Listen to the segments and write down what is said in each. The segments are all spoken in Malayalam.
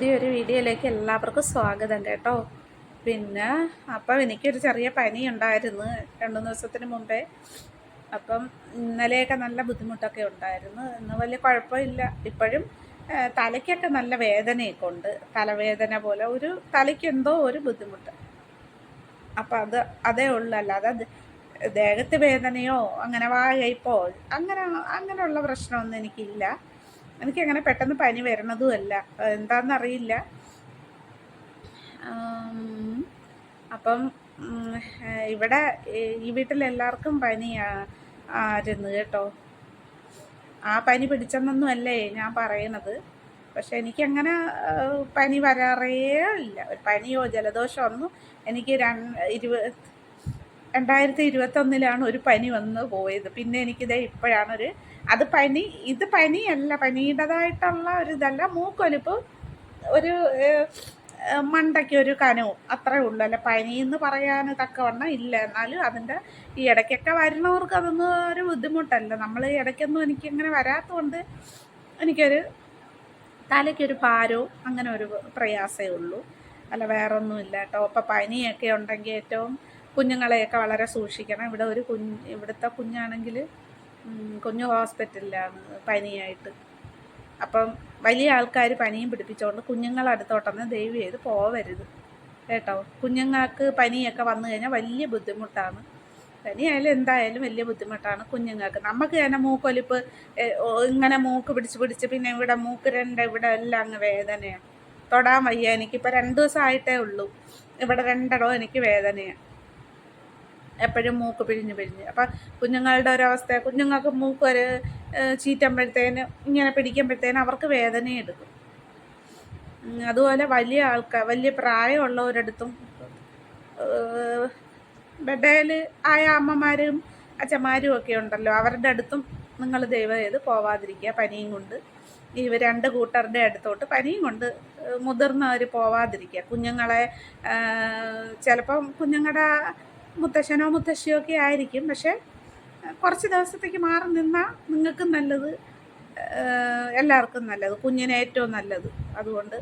പുതിയൊരു വീഡിയോയിലേക്ക് എല്ലാവർക്കും സ്വാഗതം കേട്ടോ. പിന്നെ അപ്പം എനിക്കൊരു ചെറിയ പനി ഉണ്ടായിരുന്നു രണ്ട് ദിവസത്തിന് മുമ്പേ. അപ്പം ഇന്നലെയൊക്കെ നല്ല ബുദ്ധിമുട്ടൊക്കെ ഉണ്ടായിരുന്നു. ഇന്ന് വലിയ കുഴപ്പമില്ല. ഇപ്പോഴും തലയ്ക്കൊക്കെ നല്ല വേദനയൊക്കെ ഉണ്ട്. തലവേദന പോലെ ഒരു തലയ്ക്ക് എന്തോ ഒരു ബുദ്ധിമുട്ട്. അപ്പം അത് അതേ ഉള്ളൂ. അല്ലാതെ ദേഹത്ത് വേദനയോ അങ്ങനെ വായപ്പോ അങ്ങനെ അങ്ങനെയുള്ള പ്രശ്നമൊന്നും എനിക്കില്ല. എനിക്കങ്ങനെ പെട്ടെന്ന് പനി വരണതുമല്ല. എന്താണെന്നറിയില്ല അപ്പം ഇവിടെ ഈ- വീട്ടിലെല്ലാവർക്കും പനിയായിരുന്നു കേട്ടോ. ആ പനി പിടിച്ചെന്നൊന്നും അല്ലേ ഞാൻ പറയണത്. പക്ഷെ എനിക്കങ്ങനെ പനി വരാറേ ഇല്ല. ഒരു പനിയോ ജലദോഷമോ ഒന്നും എനിക്ക് ഇരുപത് രണ്ടായിരത്തി ഇരുപത്തൊന്നിലാണ് ഒരു പനി വന്ന് പോയത്. പിന്നെ എനിക്കിതേ ഇപ്പോഴാണൊരു അത് പനി ഇത് പനിയല്ല പനിയുടേതായിട്ടുള്ള ഒരു ഇതല്ല. മൂക്കൊലിപ്പ് ഒരു മണ്ടയ്ക്ക് ഒരു കനവും അത്രേ ഉള്ളൂ. അല്ല പനി എന്ന് പറയാൻ തക്കവണ്ണം ഇല്ല. എന്നാലും അതിന്റെ ഈ ഇടയ്ക്കൊക്കെ വരുന്നവർക്ക് അതൊന്നും ഒരു ബുദ്ധിമുട്ടല്ല. നമ്മൾ ഇടയ്ക്കൊന്നും എനിക്കങ്ങനെ വരാത്തതുകൊണ്ട് എനിക്കൊരു തലയ്ക്കൊരു ഭാരവും അങ്ങനെ ഒരു പ്രയാസമേ ഉള്ളൂ. അല്ല വേറൊന്നുമില്ല കേട്ടോ. അപ്പം പനിയൊക്കെ ഉണ്ടെങ്കിൽ ഏറ്റവും കുഞ്ഞുങ്ങളെയൊക്കെ വളരെ സൂക്ഷിക്കണം. ഇവിടെ ഒരു കുഞ്ഞ് ഇവിടുത്തെ കുഞ്ഞാണെങ്കിൽ കുഞ്ഞ് ഹോസ്പിറ്റലിലാണ് പനിയായിട്ട്. അപ്പം വലിയ ആൾക്കാർ പനിയും പിടിപ്പിച്ചുകൊണ്ട് കുഞ്ഞുങ്ങൾ അടുത്തോട്ടൊന്നും ദയവ് ചെയ്ത് പോവരുത്. കേട്ടോ? കുഞ്ഞുങ്ങൾക്ക് പനിയൊക്കെ വന്നു കഴിഞ്ഞാൽ വലിയ ബുദ്ധിമുട്ടാണ്. പനിയായാലും എന്തായാലും വലിയ ബുദ്ധിമുട്ടാണ് കുഞ്ഞുങ്ങൾക്ക്. നമുക്ക് തന്നെ മൂക്കൊലിപ്പ് ഇങ്ങനെ മൂക്ക് പിടിച്ച് പിടിച്ച് പിന്നെ ഇവിടെ മൂക്ക് രണ്ട് ഇവിടെ എല്ലാം അങ്ങ് വേദനയാണ്. തൊടാൻ വയ്യ എനിക്കിപ്പോൾ രണ്ട് ദിവസമായിട്ടേ ഉള്ളൂ. ഇവിടെ രണ്ടിടവും എനിക്ക് വേദനയാണ്. എപ്പോഴും മൂക്ക് പിരിഞ്ഞ് പിരിഞ്ഞ് അപ്പം കുഞ്ഞുങ്ങളുടെ ഒരവസ്ഥ കുഞ്ഞുങ്ങൾക്ക് മൂക്ക് ഒരു ചീറ്റുമ്പോഴത്തേന് ഇങ്ങനെ പിടിക്കുമ്പോഴത്തേന് അവർക്ക് വേദനയെടുക്കും അതുപോലെ വലിയ ആൾക്കാർ വലിയ പ്രായമുള്ളവരടുത്തും ബെഡയിൽ ആയ അമ്മമാരും അച്ഛന്മാരും ഒക്കെ ഉണ്ടല്ലോ അവരുടെ അടുത്തും നിങ്ങൾ ദൈവം ചെയ്ത് പോവാതിരിക്കുക പനിയും കൊണ്ട്. ഇവർ രണ്ട് കൂട്ടരുടെ അടുത്തോട്ട് പനിയും കൊണ്ട് മുതിർന്നവർ പോവാതിരിക്കുക. കുഞ്ഞുങ്ങളെ ചിലപ്പം കുഞ്ഞുങ്ങളുടെ മുത്തശ്ശനോ മുത്തശ്ശിയോ ഒക്കെ ആയിരിക്കും. പക്ഷേ കുറച്ച് ദിവസത്തേക്ക് മാറി നിന്നാൽ നിങ്ങൾക്കും നല്ലത് എല്ലാവർക്കും നല്ലത് കുഞ്ഞിന് ഏറ്റവും നല്ലത്. അതുകൊണ്ട്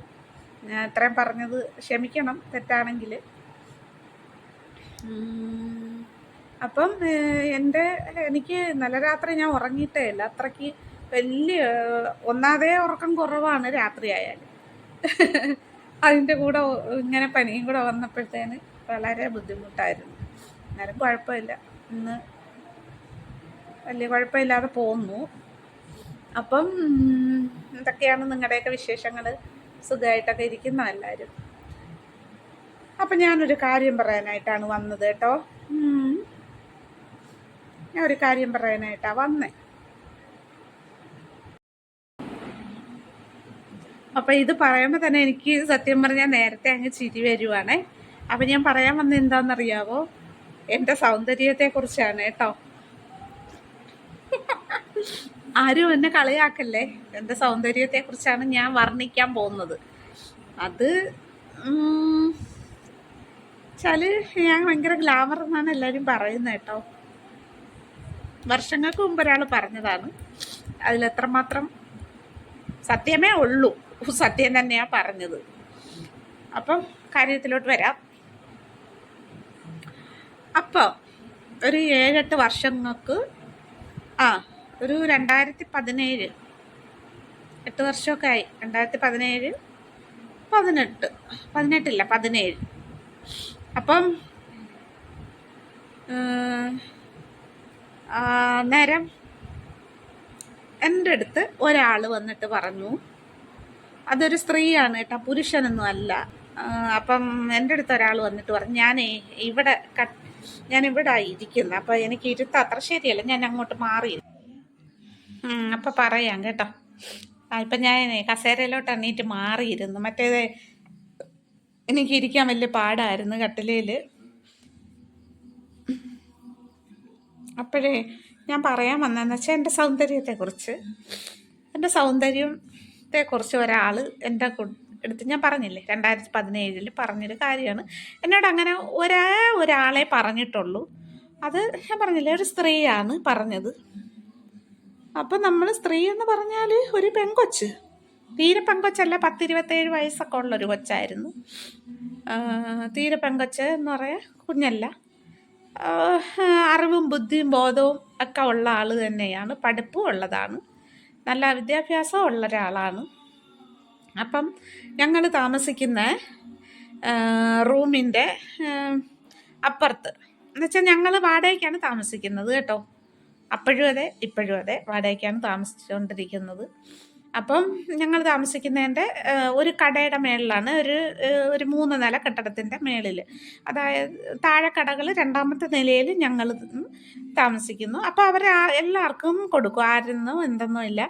ഞാൻ ഇത്രയും പറഞ്ഞത് ക്ഷമിക്കണം തെറ്റാണെങ്കിൽ. അപ്പം എന്റെ എനിക്ക് നല്ല രാത്രി ഞാൻ ഉറങ്ങിയിട്ടേ ഇല്ല. അത്രയ്ക്ക് വലിയ ഒന്നാതേ ഉറക്കം കുറവാണ് രാത്രി ആയാലും. അതിന്റെ കൂടെ ഇങ്ങനെ പനിയും കൂടെ വന്നപ്പോഴത്തേന് വളരെ ബുദ്ധിമുട്ടായിരുന്നു. എന്നാലും കുഴപ്പമില്ല. ഇന്ന് വലിയ കുഴപ്പമില്ലാതെ പോന്നു. അപ്പം എന്തൊക്കെയാണ് നിങ്ങളുടെയൊക്കെ വിശേഷങ്ങൾ സുഖമായിട്ടൊക്കെ ഇരിക്കുന്ന എല്ലാവരും അപ്പം ഞാനൊരു കാര്യം പറയാനായിട്ടാണ് വന്നത് കേട്ടോ. ഞാൻ ഒരു കാര്യം പറയാനായിട്ടാണ് വന്നേ. അപ്പം ഇത് പറയുമ്പോൾ തന്നെ എനിക്ക് സത്യം പറഞ്ഞാൽ നേരത്തെ അങ്ങ് ചിരി വരുവാണേ. അപ്പം ഞാൻ പറയാൻ വന്നത് എന്താണെന്നറിയാവോ എന്റെ സൗന്ദര്യത്തെക്കുറിച്ചാണ് കേട്ടോ. ആരും എന്നെ കളിയാക്കല്ലേ? എന്റെ സൗന്ദര്യത്തെക്കുറിച്ചാണ് ഞാൻ വർണിക്കാൻ പോകുന്നത്. അത് ഉം, ഞാൻ ഭയങ്കര ഗ്ലാമർ എന്നാണ് എല്ലാവരും പറയുന്നത് കേട്ടോ. വർഷങ്ങൾക്ക് മുമ്പ് ഒരാൾ പറഞ്ഞതാണ് അതിലെത്രമാത്രം സത്യമേ ഉള്ളൂ. സത്യം തന്നെയാ പറഞ്ഞത്. അപ്പം കാര്യത്തിലോട്ട് വരാം. അപ്പോൾ ഒരു ഏഴെട്ട് വർഷങ്ങൾക്ക് ആ ഒരു രണ്ടായിരത്തി പതിനേഴ് എട്ട് വർഷമൊക്കെ ആയി. രണ്ടായിരത്തി പതിനേഴ് പതിനെട്ട്. പതിനെട്ടില്ല പതിനേഴ്. അപ്പം നേരം എന്റെ അടുത്ത് ഒരാൾ വന്നിട്ട് പറഞ്ഞു അതൊരു സ്ത്രീയാണ് കേട്ടോ പുരുഷനൊന്നും അല്ല അപ്പം എന്റെ അടുത്ത് ഒരാൾ വന്നിട്ട് പറഞ്ഞു ഞാനേ ഇവിടെ കട്ട് ഞാൻ ഇവിടെ ഇരിക്കുന്നത് അപ്പം എനിക്ക് ഇരുത്ത അത്ര ശരിയല്ല. ഞാൻ അങ്ങോട്ട് മാറി അപ്പൊ പറയാം കേട്ടോ. ഇപ്പം ഞാൻ കസേരയിലോട്ട് എണ്ണീറ്റ് മാറിയിരുന്നു. മറ്റേത് എനിക്ക് ഇരിക്കാൻ വലിയ പാടായിരുന്നു കട്ടിലയിൽ അപ്പോഴേ ഞാൻ പറയാൻ വന്നതെന്ന് വെച്ചാൽ എന്റെ സൗന്ദര്യത്തെക്കുറിച്ച്. എന്റെ സൗന്ദര്യത്തെക്കുറിച്ച് ഒരാൾ എന്റെ അടുത്ത് ഞാൻ പറഞ്ഞില്ലേ രണ്ടായിരത്തി പതിനേഴിൽ പറഞ്ഞൊരു കാര്യമാണ്. എന്നോട് അങ്ങനെ ഒരേ ഒരാളെ പറഞ്ഞിട്ടുള്ളൂ. അത് ഞാൻ പറഞ്ഞില്ലേ ഒരു സ്ത്രീയാണ് പറഞ്ഞത്. അപ്പം നമ്മൾ സ്ത്രീ എന്ന് പറഞ്ഞാൽ ഒരു പെങ്കൊച്ച്. തീരെ പെങ്കൊച്ചല്ല പത്തിരുപത്തേഴ് വയസ്സൊക്കെ ഉള്ളൊരു കൊച്ചായിരുന്നു. തീരെ പെങ്കൊച്ച് എന്ന് പറയാൻ കുഞ്ഞല്ല. അറിവും ബുദ്ധിയും ബോധവും ഒക്കെ ഉള്ള ആൾ തന്നെയാണ് പഠിപ്പും ഉള്ളതാണ്. നല്ല വിദ്യാഭ്യാസം ഉള്ള ഒരാളാണ്. അപ്പം ഞങ്ങൾ താമസിക്കുന്ന റൂമിന്റെ അപ്പുറത്ത്. എന്നുവെച്ചാൽ ഞങ്ങൾ വാടകയ്ക്കാണ് താമസിക്കുന്നത് കേട്ടോ. അപ്പോഴും അതെ ഇപ്പോഴും അതെ വാടകയ്ക്കാണ് താമസിച്ചുകൊണ്ടിരിക്കുന്നത് അപ്പം ഞങ്ങൾ താമസിക്കുന്നതിന്റെ ഒരു കടയുടെ മേളിലാണ് ഒരു ഒരു മൂന്ന് നില കെട്ടിടത്തിന്റെ മേളിൽ അതായത് താഴെ കടകൾ രണ്ടാമത്തെ നിലയിൽ ഞങ്ങൾ താമസിക്കുന്നു. അപ്പോൾ അവർ എല്ലാവർക്കും കൊടുക്കും. ആരെന്നോ എന്തെന്നോ ഇല്ല.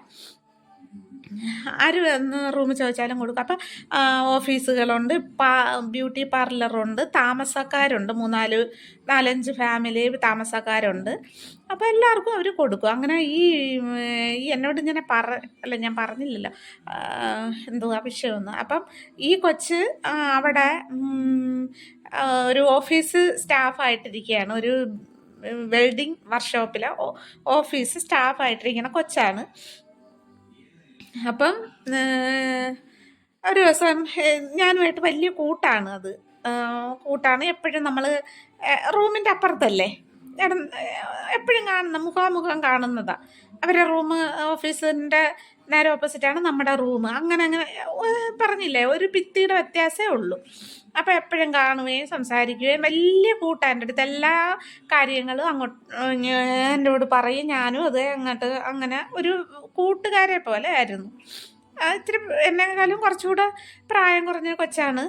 ആര് വന്ന് റൂം ചോദിച്ചാലും കൊടുക്കും. അപ്പം ഓഫീസുകളുണ്ട് പാ ബ്യൂട്ടി പാർലറുണ്ട് താമസക്കാരുണ്ട് മൂന്നാൽ നാലഞ്ച് ഫാമിലി താമസക്കാരുണ്ട്. അപ്പോൾ എല്ലാവർക്കും അവർ കൊടുക്കും. അങ്ങനെ ഈ എന്നോട് ഇങ്ങനെ പറ അല്ല ഞാൻ പറഞ്ഞില്ലല്ലോ എന്തുവാ വിഷയമൊന്നും അപ്പം ഈ കൊച്ച് അവിടെ ഒരു ഓഫീസ് സ്റ്റാഫായിട്ടിരിക്കുകയാണ് ഒരു വെൽഡിങ് വർക്ക്ഷോപ്പിലെ ഓഫീസ് സ്റ്റാഫായിട്ടിരിക്കുന്ന കൊച്ചാണ്. അപ്പം ഒരു ദിവസം ഞാനുമായിട്ട് വലിയ കൂട്ടാണ് അത്. കൂട്ടാണ് എപ്പോഴും നമ്മൾ റൂമിന്റെ അപ്പുറത്തല്ലേ? എപ്പോഴും കാണുന്ന മുഖാമുഖം കാണുന്നതാ. അവരുടെ റൂം ഓഫീസിന്റെ നേരെ ഓപ്പോസിറ്റാണ് നമ്മുടെ റൂം. അങ്ങനെ അങ്ങനെ പറഞ്ഞില്ലേ? ഒരു ഭിത്തിയുടെ വ്യത്യാസമേ ഉള്ളൂ. അപ്പോൾ എപ്പോഴും കാണുകയും സംസാരിക്കുകയും വലിയ കൂട്ടാന്റെ അടുത്ത്. എല്ലാ കാര്യങ്ങളും അങ്ങോട്ട് എന്നോട് പറയും. ഞാനും അത് അങ്ങോട്ട് അങ്ങനെ ഒരു കൂട്ടുകാരെ പോലെ ആയിരുന്നു. ഇത്തിരി എന്നെക്കാളും കുറച്ചുകൂടെ പ്രായം കുറഞ്ഞ കൊച്ചാണ്.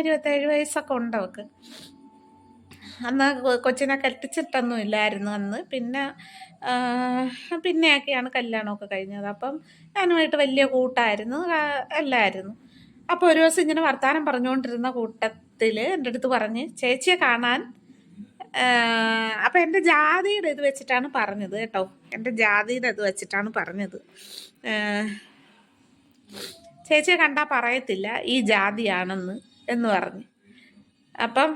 ഇരുപത്തേഴ് വയസ്സൊക്കെ ഉണ്ട് അവൾക്ക്. അന്ന് കൊച്ചിനെ കെട്ടിച്ചിട്ടൊന്നും ഇല്ലായിരുന്നു അന്ന്. പിന്നെ പിന്നെയൊക്കെയാണ് കല്യാണമൊക്കെ കഴിഞ്ഞത്. അപ്പം ഞാനുമായിട്ട് വലിയ കൂട്ടായിരുന്നു. ആ, എല്ലായിരുന്നു അപ്പോൾ ഒരു ദിവസം ഇങ്ങനെ വർത്തമാനം പറഞ്ഞുകൊണ്ടിരുന്ന കൂട്ടത്തിൽ എന്റെ അടുത്ത് പറഞ്ഞ് ചേച്ചിയെ കാണാൻ. അപ്പം എന്റെ ജാതിയുടെ ഇത് വെച്ചിട്ടാണ് പറഞ്ഞത് കേട്ടോ. എന്റെ ജാതിയുടെ ഇത് വെച്ചിട്ടാണ് പറഞ്ഞത്. ചേച്ചിയെ കണ്ടാൽ പറയത്തില്ല ഈ ജാതിയാണെന്ന് എന്ന് പറഞ്ഞ്. അപ്പം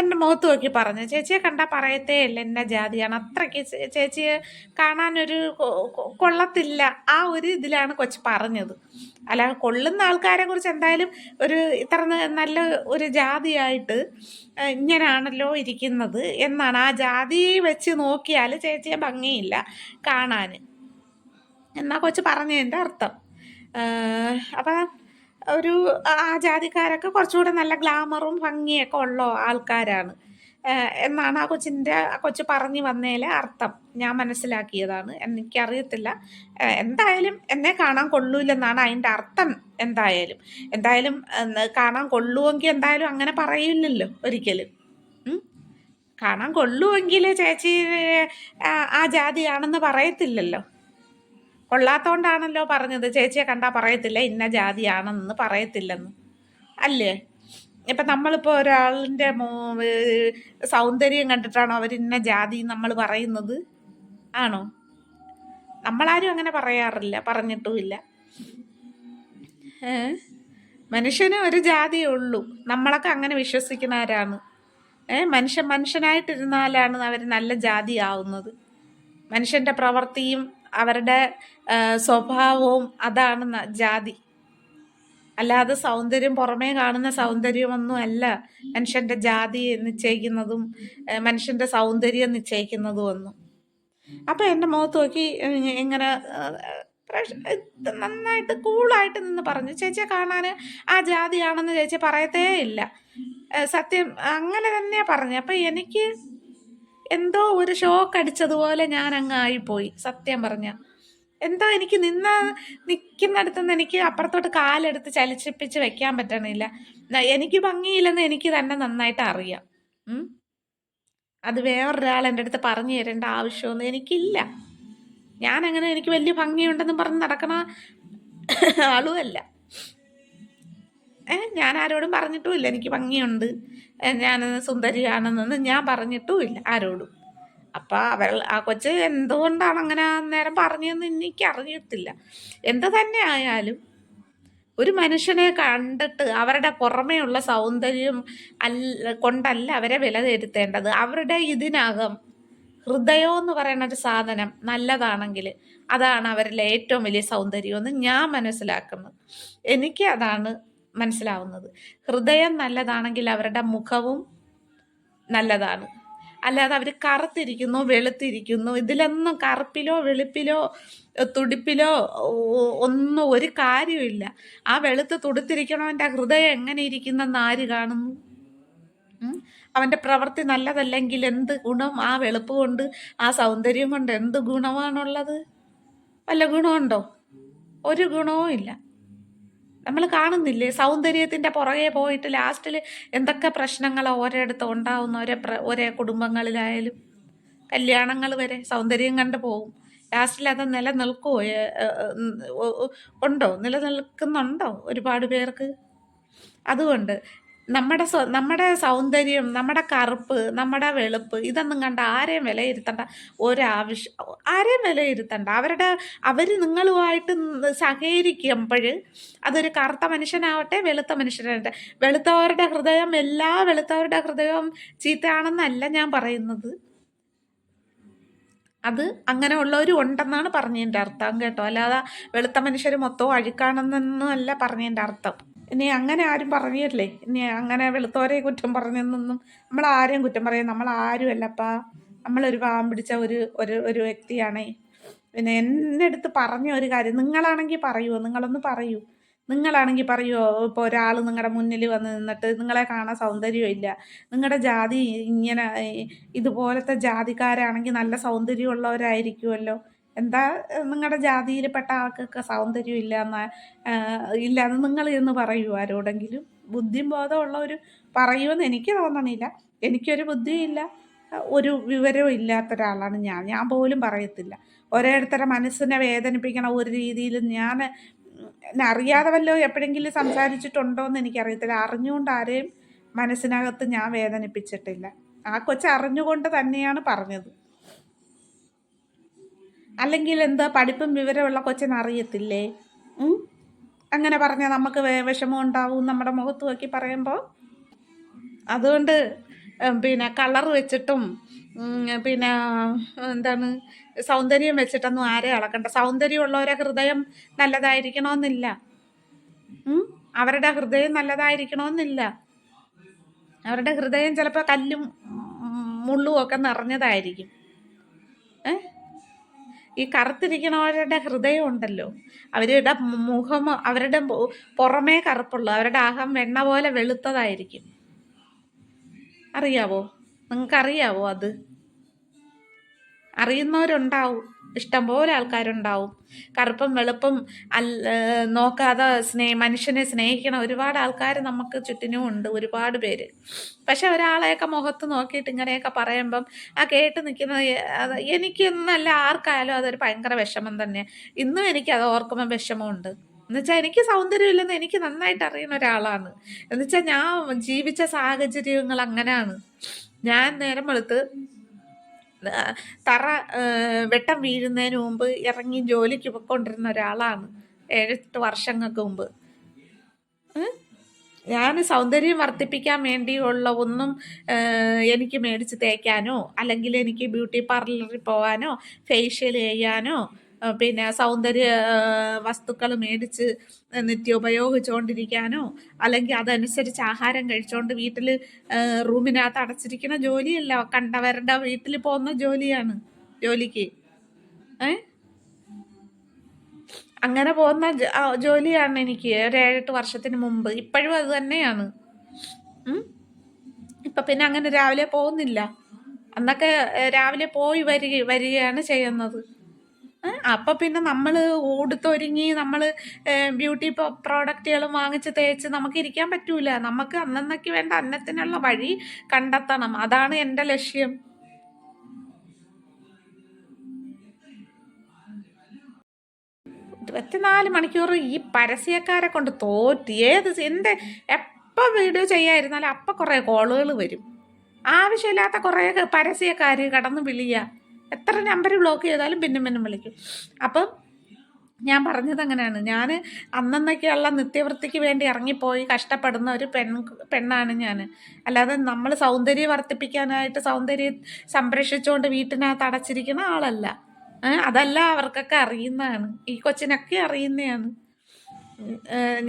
എന്റെ മുഖത്ത് നോക്കി പറഞ്ഞു ചേച്ചിയെ കണ്ടാൽ പറയത്തേ ഇല്ല എന്റെ ജാതിയാണ്. അത്രയ്ക്ക് ചേച്ചിയെ കാണാനൊരു കൊള്ളത്തില്ല. ആ ഒരു ഇതിലാണ് കൊച്ചു പറഞ്ഞത്. അല്ല കൊള്ളുന്ന ആൾക്കാരെ കുറിച്ച് എന്തായാലും ഒരു ഇത്ര നല്ല ഒരു ജാതിയായിട്ട് ഇങ്ങനാണല്ലോ ഇരിക്കുന്നത് എന്നാണ്. ആ ജാതി വെച്ച് നോക്കിയാൽ ചേച്ചിയെ ഭംഗിയില്ല കാണാൻ എന്നാ കൊച്ചു പറഞ്ഞതിന്റെ അർത്ഥം. അപ്പം ഒരു ആ ജാതിക്കാരൊക്കെ കുറച്ചുകൂടെ നല്ല ഗ്ലാമറും ഭംഗിയൊക്കെ ഉള്ള ആൾക്കാരാണ്. എന്നാണ് ആ കൊച്ചിന്റെ ആ കൊച്ച് പറഞ്ഞു വന്നതിലെ അർത്ഥം. ഞാൻ മനസ്സിലാക്കിയതാണ്. എനിക്കറിയത്തില്ല. എന്തായാലും എന്നെ കാണാൻ കൊള്ളൂലെന്നാണ് അതിന്റെ അർത്ഥം എന്തായാലും. എന്തായാലും കാണാൻ കൊള്ളുമെങ്കിൽ എന്തായാലും അങ്ങനെ പറയില്ലല്ലോ ഒരിക്കലും. കാണാൻ കൊള്ളുമെങ്കിൽ ചേച്ചി ആ ജാതിയാണെന്ന് പറയത്തില്ലല്ലോ. കൊള്ളാത്തോണ്ടാണല്ലോ പറഞ്ഞത്. ചേച്ചിയെ കണ്ടാൽ പറയത്തില്ല ഇന്ന ജാതിയാണെന്ന് പറയത്തില്ലെന്ന്. അല്ലേ? ഇപ്പം നമ്മളിപ്പോൾ ഒരാളിന്റെ സൗന്ദര്യം കണ്ടിട്ടാണോ അവർ ഇന്ന ജാതി നമ്മൾ പറയുന്നത്? ആണോ? നമ്മളാരും അങ്ങനെ പറയാറില്ല പറഞ്ഞിട്ടുമില്ല. മനുഷ്യന് ഒരു ജാതിയേ ഉള്ളൂ. നമ്മളൊക്കെ അങ്ങനെ വിശ്വസിക്കുന്നവരാണ് ഏ? മനുഷ്യൻ മനുഷ്യനായിട്ടിരുന്നാലാണ് അവർ നല്ല ജാതി ആവുന്നത് മനുഷ്യന്റെ പ്രവൃത്തിയും അവരുടെ സ്വഭാവവും അതാണ് ജാതി. അല്ലാതെ സൗന്ദര്യം പുറമേ കാണുന്ന സൗന്ദര്യമൊന്നും അല്ല മനുഷ്യന്റെ ജാതി നിശ്ചയിക്കുന്നതും മനുഷ്യന്റെ സൗന്ദര്യം നിശ്ചയിക്കുന്നതും ഒന്നും. അപ്പം എന്റെ മുഖത്ത് നോക്കി ഇങ്ങനെ നന്നായിട്ട് കൂളായിട്ട് നിന്ന് പറഞ്ഞു ചേച്ചിയെ കാണാൻ ആ ജാതിയാണെന്ന് ചേച്ചി പറയത്തേ ഇല്ല. സത്യം അങ്ങനെ തന്നെയാ പറഞ്ഞു. അപ്പം എനിക്ക് എന്തോ ഒരു ഷോക്ക് അടിച്ചതുപോലെ ഞാൻ അങ്ങ് ആയിപ്പോയി സത്യം പറഞ്ഞ. എന്തോ എനിക്ക് നിന്ന നിൽക്കുന്നിടത്തുനിന്ന് എനിക്ക് അപ്പുറത്തോട്ട് കാലെടുത്ത് ചലിച്ചിപ്പിച്ച് വെക്കാൻ പറ്റണില്ല. എനിക്ക് ഭംഗിയില്ലെന്ന് എനിക്ക് തന്നെ നന്നായിട്ട് അറിയാം. അത് വേറൊരാൾ എന്റെ അടുത്ത് പറഞ്ഞു തരേണ്ട ആവശ്യമൊന്നും എനിക്കില്ല. ഞാൻ അങ്ങനെ എനിക്ക് വലിയ ഭംഗിയുണ്ടെന്ന് പറഞ്ഞ് നടക്കണ ആളുമല്ല. ഞാൻ ആരോടും പറഞ്ഞിട്ടുമില്ല എനിക്ക് ഭംഗിയുണ്ട്. ഞാൻ സുന്ദരിയാണെന്നൊന്നും ഞാൻ പറഞ്ഞിട്ടുമില്ല ആരോടും. അപ്പം അവർ ആ കൊച്ച് എന്തുകൊണ്ടാണ് അങ്ങനെ നേരം പറഞ്ഞതെന്ന് എനിക്ക് അറിയത്തില്ല. എന്ത് തന്നെ ആയാലും ഒരു മനുഷ്യനെ കണ്ടിട്ട് അവരുടെ പുറമേയുള്ള സൗന്ദര്യം അല്ല കൊണ്ടല്ല അവരെ വിലയിരുത്തേണ്ടത് അവരുടെ ഇതിനകം ഹൃദയം എന്ന് പറയുന്ന ഒരു സാധനം നല്ലതാണെങ്കിൽ അതാണ് അവരിലെ ഏറ്റവും വലിയ സൗന്ദര്യം എന്ന് ഞാൻ മനസ്സിലാക്കുന്നത് എനിക്ക് അതാണ് മനസ്സിലാവുന്നത്. ഹൃദയം നല്ലതാണെങ്കിൽ അവരുടെ മുഖവും നല്ലതാണ്. അല്ലാതെ അവർ കറുത്തിരിക്കുന്നു വെളുത്തിരിക്കുന്നു. ഇതിലൊന്നും കറുപ്പിലോ വെളുപ്പിലോ തുടിപ്പിലോ ഒന്നും ഒരു കാര്യമില്ല ആ വെളുത്ത് തുടുത്തിരിക്കണവന്റെ ഹൃദയം എങ്ങനെ ഇരിക്കുന്നെന്ന് ആര് കാണുന്നു? അവന്റെ പ്രവൃത്തി നല്ലതല്ലെങ്കിൽ എന്ത് ഗുണം? ആ വെളുപ്പ് കൊണ്ട് ആ സൗന്ദര്യം കൊണ്ട് എന്ത് ഗുണമാണുള്ളത്? വല്ല ഗുണമുണ്ടോ? ഒരു ഗുണവും ഇല്ല നമ്മൾ കാണുന്നില്ലേ? സൗന്ദര്യത്തിന്റെ പുറകെ പോയിട്ട് ലാസ്റ്റിൽ എന്തൊക്കെ പ്രശ്നങ്ങൾ ഓരോരുത്തർ ഉണ്ടാവുന്ന ഒരേ ഒരേ കുടുംബങ്ങളിലായാലും? കല്യാണങ്ങൾ വരെ സൗന്ദര്യം കണ്ട് പോകും. ലാസ്റ്റിൽ അത് നിലനിൽക്കുമോ ഉണ്ടോ? നിലനിൽക്കുന്നുണ്ടോ ഒരുപാട് പേർക്ക്? അതുകൊണ്ട് നമ്മുടെ നമ്മുടെ സൗന്ദര്യം നമ്മുടെ കറുപ്പ് നമ്മുടെ വെളുപ്പ് ഇതൊന്നും കണ്ട് ആരെയും വിലയിരുത്തണ്ട. ഒരാവശ്യം ആരെയും വിലയിരുത്തണ്ട. അവരുടെ അവർ നിങ്ങളുമായിട്ട് സഹകരിക്കുമ്പോൾ അതൊരു കറുത്ത മനുഷ്യനാവട്ടെ വെളുത്ത മനുഷ്യനാവട്ടെ. വെളുത്തവരുടെ ഹൃദയം എല്ലാ വെളുത്തവരുടെ ഹൃദയവും ചീത്തയാണെന്നല്ല ഞാൻ പറയുന്നത്. അത് അങ്ങനെ ഉള്ളവരും ഉണ്ടെന്നാണ് പറഞ്ഞതിന്റെ അർത്ഥം കേട്ടോ. അല്ലാതെ വെളുത്ത മനുഷ്യർ മൊത്തവും അഴുക്കാണെന്നൊന്നും അല്ല പറഞ്ഞതിന്റെ അർത്ഥം. ഇനി അങ്ങനെ ആരും പറഞ്ഞില്ലേ? ഇനി അങ്ങനെ വെളുത്തവരെ കുറ്റം പറഞ്ഞെന്നൊന്നും നമ്മൾ ആരെയും കുറ്റം പറയാം നമ്മൾ ആരുമല്ലപ്പാ നമ്മളൊരു പാവം പിടിച്ച ഒരു ഒരു ഒരു വ്യക്തിയാണേ. പിന്നെ എന്നെ അടുത്ത് പറഞ്ഞ ഒരു കാര്യം നിങ്ങളാണെങ്കിൽ പറയുമോ നിങ്ങളൊന്ന് പറയൂ. നിങ്ങളാണെങ്കിൽ പറയുമോ ഇപ്പോൾ ഒരാൾ നിങ്ങളുടെ മുന്നിൽ വന്ന് നിന്നിട്ട് നിങ്ങളെ കാണാൻ സൗന്ദര്യമില്ല നിങ്ങളുടെ ജാതി ഇങ്ങനെ ഇതുപോലത്തെ ജാതിക്കാരാണെങ്കിൽ നല്ല സൗന്ദര്യമുള്ളവരായിരിക്കുമല്ലോ എന്താ നിങ്ങളുടെ ജാതിയിൽപ്പെട്ട ആൾക്കൊക്കെ സൗന്ദര്യം ഇല്ല എന്ന ഇല്ല എന്ന് നിങ്ങൾ എന്ന് പറയൂ ആരോടെങ്കിലും. ബുദ്ധിയും ബോധമുള്ളവർ പറയുമെന്ന് എനിക്ക് തോന്നണില്ല. എനിക്കൊരു ബുദ്ധിയില്ല ഒരു വിവരവും ഇല്ലാത്ത ഒരാളാണ് ഞാൻ. ഞാൻ പോലും പറയത്തില്ല. ഓരോരുത്തരുടെ മനസ്സിനെ വേദനിപ്പിക്കണ ഒരു രീതിയിൽ ഞാൻ അറിയാതെ വല്ലോ എപ്പോഴെങ്കിലും സംസാരിച്ചിട്ടുണ്ടോ എന്ന് എനിക്കറിയത്തില്ല. അറിഞ്ഞുകൊണ്ട് ആരെയും മനസ്സിനകത്ത് ഞാൻ വേദനിപ്പിച്ചിട്ടില്ല. ആ കൊച്ചറിഞ്ഞുകൊണ്ട് തന്നെയാണ് പറഞ്ഞത്. അല്ലെങ്കിൽ എന്താ പഠിപ്പും വിവരമുള്ള കൊച്ചൻ അറിയത്തില്ലേ? അങ്ങനെ പറഞ്ഞാൽ നമുക്ക് വിഷമം ഉണ്ടാവും നമ്മുടെ മുഖത്ത് നോക്കി പറയുമ്പോൾ അതുകൊണ്ട് പിന്നെ കളർ വെച്ചിട്ടും പിന്നെ എന്താണ് സൗന്ദര്യം വെച്ചിട്ടൊന്നും ആരെ അളക്കണ്ട. സൗന്ദര്യമുള്ളവരെ ഹൃദയം നല്ലതായിരിക്കണമെന്നില്ല അവരുടെ ഹൃദയം നല്ലതായിരിക്കണമെന്നില്ല അവരുടെ ഹൃദയം ചിലപ്പോൾ കല്ലും മുള്ളും ഒക്കെ നിറഞ്ഞതായിരിക്കും. ഏ? ഈ കറുത്തിരിക്കണവരുടെ ഹൃദയം ഉണ്ടല്ലോ അവരുടെ മുഖം അവരുടെ പുറമേ കറുപ്പുള്ളൂ. അവരുടെ അഹം വെണ്ണ പോലെ വെളുത്തതായിരിക്കും. അറിയാവോ? നിങ്ങൾക്കറിയാവോ അത്? അറിയുന്നവരുണ്ടാവും. ഇഷ്ടംപോലെ ആൾക്കാരുണ്ടാവും. കറുപ്പും വെളുപ്പും അല്ല നോക്കാതെ സ്നേ മനുഷ്യനെ സ്നേഹിക്കണ ഒരുപാട് ആൾക്കാർ നമുക്ക് ചുറ്റിനും ഉണ്ട് ഒരുപാട് പേര്. പക്ഷെ ഒരാളെയൊക്കെ മുഖത്ത് നോക്കിയിട്ട് ഇങ്ങനെയൊക്കെ പറയുമ്പം ആ കേട്ട് നിൽക്കുന്ന എനിക്കെന്നല്ല ആർക്കായാലും അതൊരു ഭയങ്കര വിഷമം തന്നെ ഇന്നും എനിക്ക് അത് ഓർക്കുമ്പോൾ വിഷമമുണ്ട്. എന്നുവെച്ചാൽ എനിക്ക് സൗന്ദര്യമില്ലെന്ന് എനിക്ക് നന്നായിട്ട് അറിയുന്ന ഒരാളാണ്. എന്നുവെച്ചാൽ ഞാൻ ജീവിച്ച സാഹചര്യങ്ങൾ അങ്ങനെയാണ്. ഞാൻ നേരം വെളുത്ത് തറ വെട്ടം വീഴുന്നതിന് മുമ്പ് ഇറങ്ങി ജോലിക്ക് പൊയ്ക്കൊണ്ടിരുന്ന ഒരാളാണ്. ഏഴെട്ട് വർഷങ്ങൾക്ക് മുമ്പ്. ഞാൻ സൗന്ദര്യം വർദ്ധിപ്പിക്കാൻ വേണ്ടിയുള്ള ഒന്നും എനിക്ക് മേടിച്ച് തേക്കാനോ അല്ലെങ്കിൽ എനിക്ക് ബ്യൂട്ടി പാർലറിൽ പോകാനോ ഫേഷ്യൽ ചെയ്യാനോ പിന്നെ സൗന്ദര്യ വസ്തുക്കൾ മേടിച്ച് നിത്യം ഉപയോഗിച്ചുകൊണ്ടിരിക്കാനോ അല്ലെങ്കിൽ അതനുസരിച്ച് ആഹാരം കഴിച്ചുകൊണ്ട് വീട്ടിൽ റൂമിനകത്ത് അടച്ചിരിക്കുന്ന ജോലിയല്ല കണ്ടവരുടെ വീട്ടിൽ പോകുന്ന ജോലിയാണ് ജോലിക്ക്. ഏ? അങ്ങനെ പോകുന്ന ജോലിയാണ് എനിക്ക് ഒരു ഏഴെട്ട് വർഷത്തിന് മുമ്പ്. ഇപ്പോഴും അത് തന്നെയാണ്. ഇപ്പൊ പിന്നെ അങ്ങനെ രാവിലെ പോകുന്നില്ല. അന്നൊക്കെ രാവിലെ പോയി വരിക വരികയാണ് ചെയ്യുന്നത്. അപ്പൊ പിന്നെ നമ്മൾ ഓടുത്തൊരുങ്ങി നമ്മൾ ബ്യൂട്ടി പ്രോഡക്റ്റുകളും വാങ്ങിച്ച് തേച്ച് നമുക്ക് ഇരിക്കാൻ പറ്റൂല. നമുക്ക് അന്നന്നൊക്കെ വേണ്ട അന്നത്തിനുള്ള വഴി കണ്ടെത്തണം. അതാണ് എന്റെ ലക്ഷ്യം. ഇരുപത്തിനാല് മണിക്കൂർ ഈ പരസ്യക്കാരെ കൊണ്ട് തോറ്റ്. ഏത് എന്ത് എപ്പോൾ വീഡിയോ ചെയ്യാതിരുന്നാലും അപ്പം കുറേ കോളുകൾ വരും. ആവശ്യമില്ലാത്ത കുറേ പരസ്യക്കാർ കടന്ന് വിളിയ. എത്ര നമ്പർ ബ്ലോക്ക് ചെയ്താലും പിന്നും പിന്നും വിളിക്കും. അപ്പം ഞാൻ പറഞ്ഞത് അങ്ങനെയാണ്. ഞാൻ അന്നന്നൊക്കെയുള്ള നിത്യവൃത്തിക്ക് വേണ്ടി ഇറങ്ങിപ്പോയി കഷ്ടപ്പെടുന്ന ഒരു പെൺ പെണ്ണാണ് ഞാൻ അല്ലാതെ നമ്മൾ സൗന്ദര്യം വർദ്ധിപ്പിക്കാനായിട്ട് സൗന്ദര്യം സംരക്ഷിച്ചുകൊണ്ട് വീട്ടിനകത്ത് അടച്ചിരിക്കുന്ന ആളല്ല. അതല്ല അവർക്കൊക്കെ അറിയുന്നതാണ്. ഈ കൊച്ചിനൊക്കെ അറിയുന്നതാണ്.